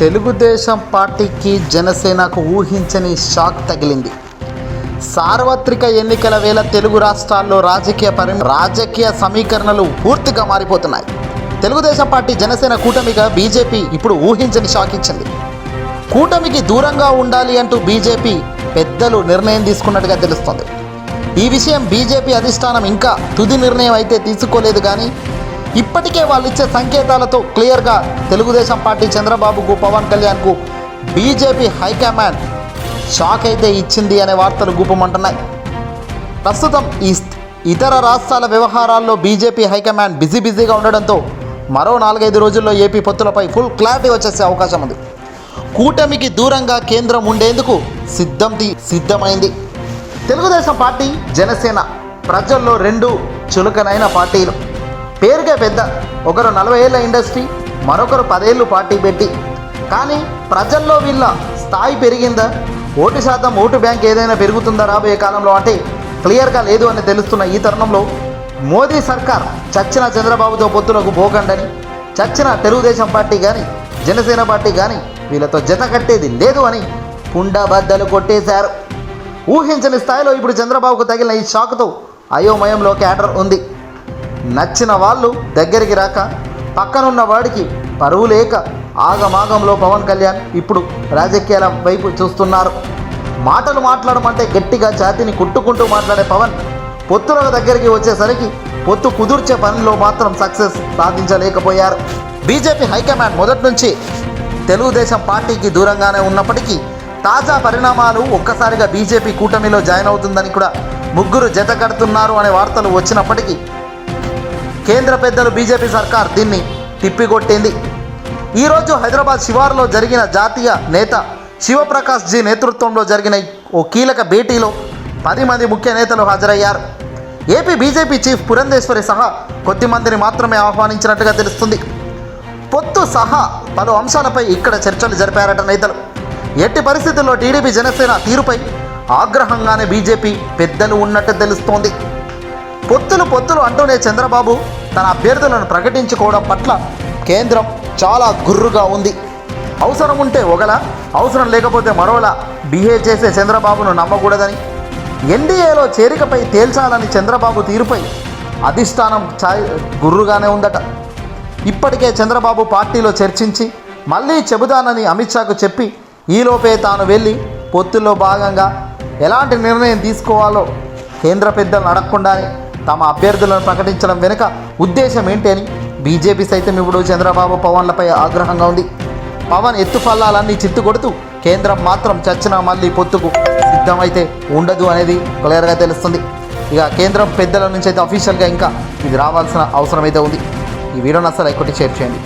తెలుగుదేశం పార్టీకి జనసేనకు ఊహించని షాక్ తగిలింది. సార్వత్రిక ఎన్నికల వేళ తెలుగు రాష్ట్రాల్లో రాజకీయ పరి రాజకీయ సమీకరణలు పూర్తిగా మారిపోతున్నాయి. తెలుగుదేశం పార్టీ జనసేన కూటమిగా బీజేపీ ఇప్పుడు ఊహించని షాక్ ఇచ్చింది. కూటమికి దూరంగా ఉండాలి అంటూ బీజేపీ పెద్దలు నిర్ణయం తీసుకున్నట్టుగా తెలుస్తోంది. ఈ విషయం బీజేపీ అధిష్టానం ఇంకా తుది నిర్ణయం అయితే తీసుకోలేదు కానీ ఇప్పటికే వాళ్ళు ఇచ్చే సంకేతాలతో క్లియర్గా తెలుగుదేశం పార్టీ చంద్రబాబుకు పవన్ కళ్యాణ్కు బీజేపీ హైకమాండ్ షాక్ అయితే ఇచ్చింది అనే వార్తలు గుప్పమంటున్నాయి. ప్రస్తుతం ఈ ఇతర రాష్ట్రాల వ్యవహారాల్లో బీజేపీ హైకమాండ్ బిజీ బిజీగా ఉండడంతో మరో నాలుగైదు రోజుల్లో ఏపీ పొత్తులపై ఫుల్ క్లారిటీ వచ్చేసే అవకాశం ఉంది. కూటమికి దూరంగా కేంద్రం ఉండేందుకు సిద్ధం సిద్ధమైంది. తెలుగుదేశం పార్టీ జనసేన ప్రజల్లో రెండు చులకనైన పార్టీలు. పేరుకే పెద్ద. ఒకరు నలభై ఏళ్ళ ఇండస్ట్రీ మరొకరు పదేళ్ళు పార్టీ పెట్టి. కానీ ప్రజల్లో వీళ్ళ స్థాయి పెరిగిందా? ఓటు శాతం ఓటు బ్యాంక్ ఏదైనా పెరుగుతుందా రాబోయే కాలంలో అంటే క్లియర్గా లేదు అని తెలుస్తున్న ఈ తరుణంలో మోదీ సర్కార్ చచ్చిన చంద్రబాబుతో పొత్తులకు పోకండని చచ్చిన తెలుగుదేశం పార్టీ కానీ జనసేన పార్టీ కానీ వీళ్ళతో జత కట్టేది లేదు అని కుండబద్దలు కొట్టేశారు. ఊహించని స్థాయిలో ఇప్పుడు చంద్రబాబుకు తగిలిన ఈ షాక్తో అయోమయంలో క్యాడర్ ఉంది. నచ్చిన వాళ్ళు దగ్గరికి రాక పక్కనున్న వాడికి పరువు లేక ఆగమాగంలో పవన్ కళ్యాణ్ ఇప్పుడు రాజకీయాల వైపు చూస్తున్నారు. మాటలు మాట్లాడమంటే గట్టిగా ఛాతీని కుట్టుకుంటూ మాట్లాడే పవన్ పొత్తుల దగ్గరికి వచ్చేసరికి పొత్తు కుదుర్చే పనిలో మాత్రం సక్సెస్ సాధించలేకపోయారు. బీజేపీ హైకమాండ్ మొదటి నుంచి తెలుగుదేశం పార్టీకి దూరంగానే ఉన్నప్పటికీ తాజా పరిణామాలు ఒక్కసారిగా బీజేపీ కూటమిలో జాయిన్ అవుతుందని కూడా ముగ్గురు జత కడుతున్నారు అనే వార్తలు వచ్చినప్పటికీ కేంద్ర పెద్దలు బీజేపీ సర్కార్ దీన్ని తిప్పికొట్టింది. ఈరోజు హైదరాబాద్ శివారులో జరిగిన జాతీయ నేత శివప్రకాష్ జీ నేతృత్వంలో జరిగిన ఓ కీలక భేటీలో పది మంది ముఖ్య నేతలు హాజరయ్యారు. ఏపీ బీజేపీ చీఫ్ పురంధేశ్వరి సహా కొద్దిమందిని మాత్రమే ఆహ్వానించినట్టుగా తెలుస్తుంది. పొత్తు సహా పలు అంశాలపై ఇక్కడ చర్చలు జరిపారట నేతలు. ఎట్టి పరిస్థితుల్లో టీడీపీ జనసేన తీరుపై ఆగ్రహంగానే బీజేపీ పెద్దలు ఉన్నట్టు తెలుస్తోంది. పొత్తులు పొత్తులు అంటూనే చంద్రబాబు తన అభ్యర్థులను ప్రకటించుకోవడం పట్ల కేంద్రం చాలా గుర్రుగా ఉంది. అవసరం ఉంటే ఒకలా అవసరం లేకపోతే మరోలా బిహేవ్ చేసే చంద్రబాబును నమ్మకూడదని ఎన్డీఏలో చేరికపై తేల్చాలని చంద్రబాబు తీరుపై అధిష్టానం ఛాయ్ గుర్రుగానే ఉందట. ఇప్పటికే చంద్రబాబు పార్టీలో చర్చించి మళ్ళీ చెబుతానని అమిత్ షాకు చెప్పి ఈలోపే తాను వెళ్ళి పొత్తుల్లో భాగంగా ఎలాంటి నిర్ణయం తీసుకోవాలో కేంద్ర పెద్దలను అడగకుండానే తమ అభ్యర్థులను ప్రకటించడం వెనుక ఉద్దేశం ఏంటి అని బీజేపీ సైతం ఇప్పుడు చంద్రబాబు పవన్లపై ఆగ్రహంగా ఉంది. పవన్ ఎత్తుఫల్లాలన్నీ చిత్తు కొడుతూ కేంద్రం మాత్రం చచ్చిన మళ్ళీ పొత్తుకు సిద్ధమైతే ఉండదు అనేది క్లియర్గా తెలుస్తుంది. ఇక కేంద్రం పెద్దల నుంచి అయితే అఫీషియల్గా ఇంకా ఇది రావాల్సిన అవసరం అయితే ఉంది. ఈ వీడియోని అసలు ఎక్కువ షేర్ చేయండి.